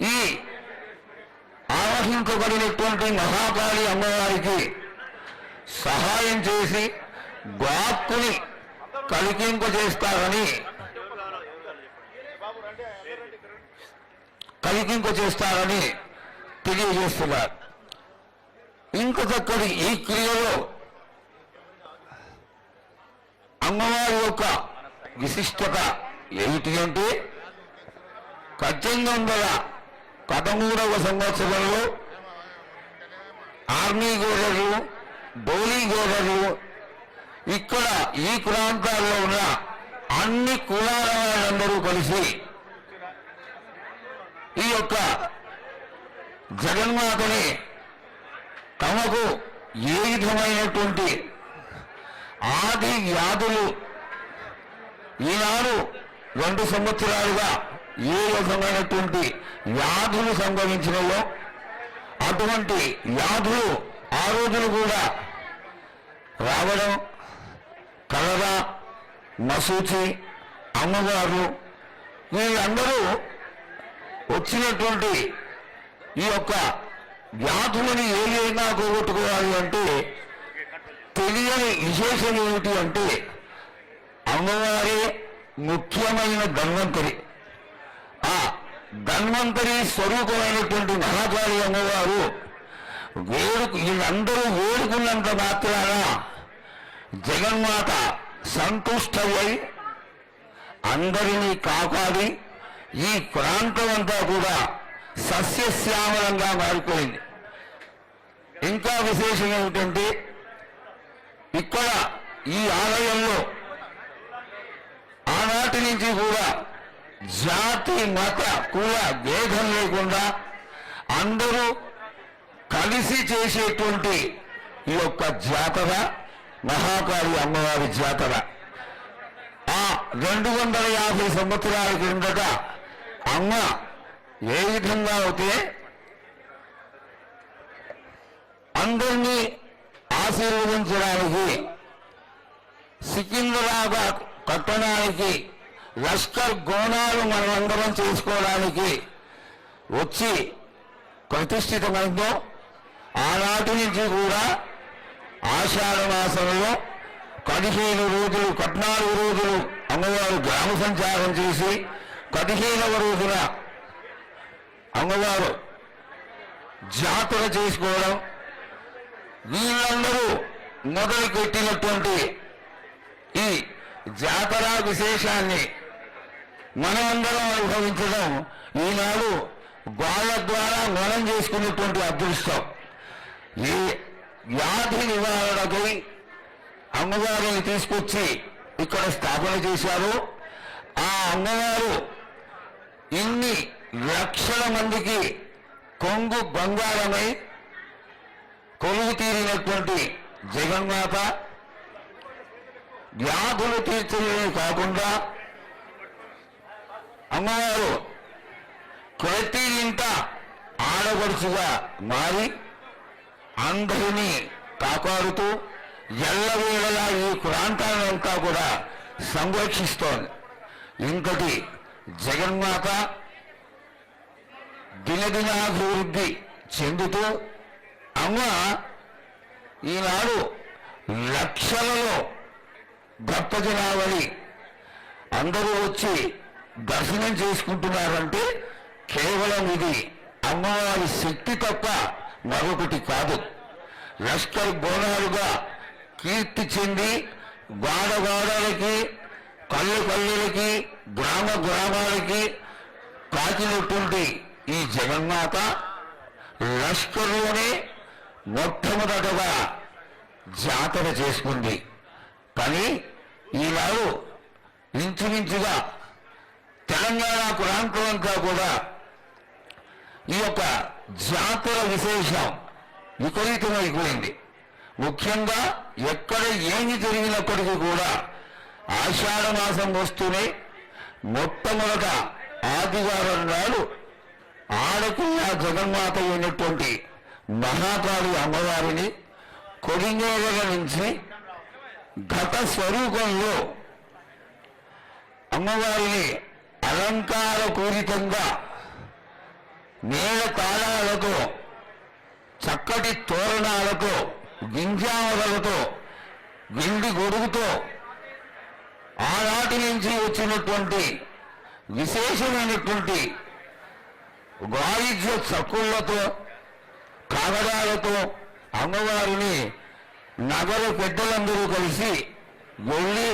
ఈ ఆవహించబడినటువంటి మహాకాళి అమ్మవారికి సహాయం చేసి గాక్కుని కలికింపజేస్తారని కలికింపజేస్తారని తెలియజేస్తున్నారు. ఇంకొకటి ఈ క్రియలో అమ్మవారి యొక్క విశిష్టత ఏమిటి అంటే పద్దెనిమిది వందల పదమూడవ సంవత్సరంలో ఆర్మీ గోడర్లు డోలీ గోడర్లు ఇక్కడ ఈ ప్రాంతాల్లో ఉన్న అన్ని కులాల వాళ్ళందరూ కలిసి ఈ యొక్క జగన్మాతని తమకు ఏ విధమైనటువంటి ఆది వ్యాధులు ఈనాడు రెండు సంవత్సరాలుగా ఏ రకమైనటువంటి వ్యాధులు సంభవించినవో అటువంటి వ్యాధులు ఆ రోజులు కూడా రావడం కలరా మసూచి అమ్మగారు వీళ్ళందరూ వచ్చినటువంటి ఈ యొక్క వ్యాధులని ఏదైనా పోగొట్టుకోవాలి అంటే తెలియని విశేషం ఏమిటి అంటే అమ్మవారే ముఖ్యమైన ధన్వంతరి ధన్వంతరి స్వరూపమైనటువంటి మహాకాళి అమ్మవారు వేడుకు వీళ్ళందరూ వేడుకున్నంత మాత్రాన జగన్మాత సంతుష్టమై అందరినీ కాపాడి ఈ ప్రాంతం అంతా కూడా సస్యశ్యామలంగా మారిపోయింది. ఇంకా విశేషం ఏమిటంటే ఇక్కడ ఈ ఆలయంలో ఆనాటి నుంచి కూడా జాతి మత కుల భేదం లేకుండా అందరూ కలిసి చేసేటువంటి ఈ యొక్క జాతర మహాకాళి అమ్మవారి జాతర. ఆ రెండు వందల యాభై సంవత్సరాల క్రిందట అమ్మ ఏ విధంగా అయితే అందరినీ ఆశీర్వదించడానికి సికింద్రాబాద్ పట్టణానికి లష్కర్ గోణాలు మనమందరం చేసుకోవడానికి వచ్చి ప్రతిష్ఠితమైందో ఆనాటి నుంచి కూడా ఆషాఢ మాసంలో పదిహేను రోజులు పద్నాలుగు రోజులు అమ్మవారు గ్రామ సంచారం చేసి పదిహేనవ రోజున అమ్మవారు జాతర చేసుకోవడం వీళ్ళందరూ మొదలు పెట్టినటువంటి ఈ జాతర విశేషాన్ని మనమందరం అనుభవించడం ఈనాడు వాళ్ళ ద్వారా మనం చేసుకున్నటువంటి అదృష్టం. ఈ వ్యాధి నివారణకై అమ్మవారిని తీసుకొచ్చి ఇక్కడ స్థాపన చేశారు. ఆ అమ్మవారు ఇన్ని లక్షల మందికి కొంగు బంగారమై కొలువు తీరినటువంటి జగన్మాత వ్యాధులు తీర్చడమే కాకుండా అమ్మవారు ప్రతి ఇంట ఆడపడుచుగా మారి అందరినీ కాపాడుతూ ఎల్లవేళలా ఈ ప్రాంతాన్ని అంతా కూడా సంరక్షిస్తోంది. ఇంకటి జగన్మాత దినదినాభివృద్ధి చెందుతూ అమ్మ ఈనాడు లక్షలలో భక్త జనావళి అందరూ వచ్చి దర్శనం చేసుకుంటున్నారంటే కేవలం ఇది అమ్మవారి శక్తి తప్ప మరొకటి కాదు. లష్కర్ బోనాలుగా కీర్తి చెంది గాడ గోడలకి కళ్ళు కళ్ళులకి గ్రామ గ్రామాలకి కాచినటువంటి ఈ జగన్మాత లష్కర్లోనే మొట్టమొదటగా జాతర చేసుకుంది. కానీ ఈనాడు ఇంచుమించుగా తెలంగాణ ప్రాంతం కూడా ఈ యొక్క జాతర విశేషం విపరీతమైపోయింది ముఖ్యంగా ఎక్కడ ఏమి జరిగినప్పటికీ కూడా ఆషాఢ మాసం వస్తూనే మొట్టమొదట ఆదివారం నాడు ఆడకున్న జగన్మాత అయినటువంటి మహాకాళి అమ్మవారిని కొడిగేగల నుంచి ఘట స్వరూపంలో అమ్మవారిని అలంకార పూరితంగా నేల తాళాలతో చక్కటి తోరణాలతో గింజామలతో గిండి గొడుగుతో ఆనాటి నుంచి వచ్చినటువంటి విశేషమైనటువంటి వాయిద్య చక్కుళ్ళతో కాగడాలతో అమ్మవారిని నగర పెద్దలందరూ కలిసి వెళ్ళి